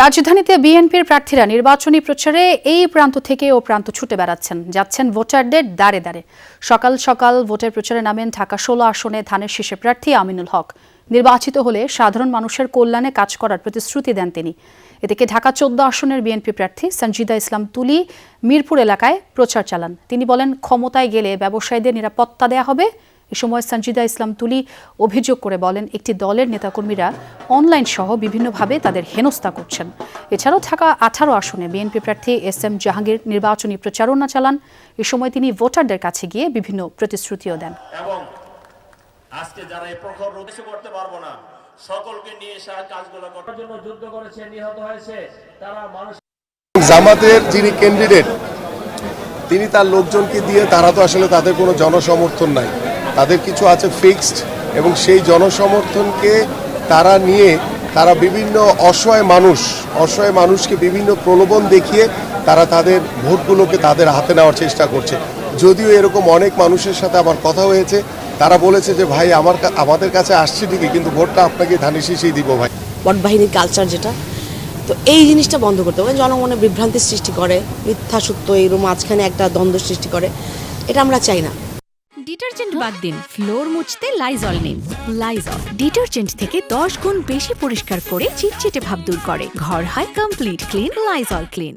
রাজধানীতে বিএনপির প্রার্থীরা নির্বাচনী প্রচারে এই প্রান্ত থেকে ও প্রান্ত ছুটে বেড়াচ্ছেন। যাচ্ছেন ভোটারদের দাঁড়ে দাঁড়ে সকাল সকাল ভোটের প্রচারে নামেন ঢাকা ষোলো আসনে ধানের শীষে প্রার্থী আমিনুল হক। নির্বাচিত হলে সাধারণ মানুষের কল্যাণে কাজ করার প্রতিশ্রুতি দেন তিনি। এদিকে ঢাকা চোদ্দ আসনের বিএনপি প্রার্থী সঞ্জিদা ইসলাম তুলি মিরপুর এলাকায় প্রচার চালান। তিনি বলেন, ক্ষমতায় গেলে ব্যবসায়ীদের নিরাপত্তা দেয়া হবে এ সময় সঞ্জিদা ইসলাম তুলি অভিযোগ করে বলেন একটি দলের নেতাকর্মীরা অনলাইন সহ বিভিন্নভাবে তাদের হেনস্থা করছেন। এছাড়াও ঢাকা আঠারো আসনে বিএনপি প্রার্থী এস এম জাহাঙ্গীর নির্বাচনী প্রচারণা চালান। এ সময় তিনি ভোটারদের কাছে গিয়ে বিভিন্ন প্রতিশ্রুতিও দেন। এবং আজকে যারা এই প্রখর করতে পারব না সকলকে নিয়ে এসে কাজগুলো করার জন্য যুদ্ধ করেছে নিহত হয়েছে। তারা মানুষ জামাতের যিনি ক্যান্ডিডেট তিনি তার লোকজনকে দিয়ে তারা তো আসলে তাদের কোনো জনসমর্থন নাই। তাদের কিছু আছে ফিক্সড এবং সেই জনসমর্থনকে তারা নিয়ে তারা বিভিন্ন অসহায় মানুষ, অসহায় মানুষকে বিভিন্ন প্রলোভন দেখিয়ে তারা তাদের ভোটগুলোকে তাদের হাতে নেওয়ার চেষ্টা করছে। যদিও এরকম অনেক মানুষের সাথে আমার কথা হয়েছে, তারা বলেছে যে, ভাই, আমার আমাদের কাছে আসছে ঠিকই, কিন্তু ভোটটা আপনাকে ধানের শীষেই দিব ভাই। বটবাহিনীর কালচার যেটা, তো এই জিনিসটা বন্ধ করতে হবে। জনমনে বিভ্রান্তি সৃষ্টি করে, মিথ্যা সত্য এর মাঝখানে একটা দ্বন্দ্ব সৃষ্টি করে, এটা আমরা চাই না। ডিটারজেন্ট বাদ দিন, ফ্লোর মুছতে লাইজল নিন। লাইজল ডিটারজেন্ট থেকে দশ গুণ বেশি পরিষ্কার করে চিটচিটে ভাব দূর করে। ঘর হয় কমপ্লিট ক্লিন লাইজল ক্লিন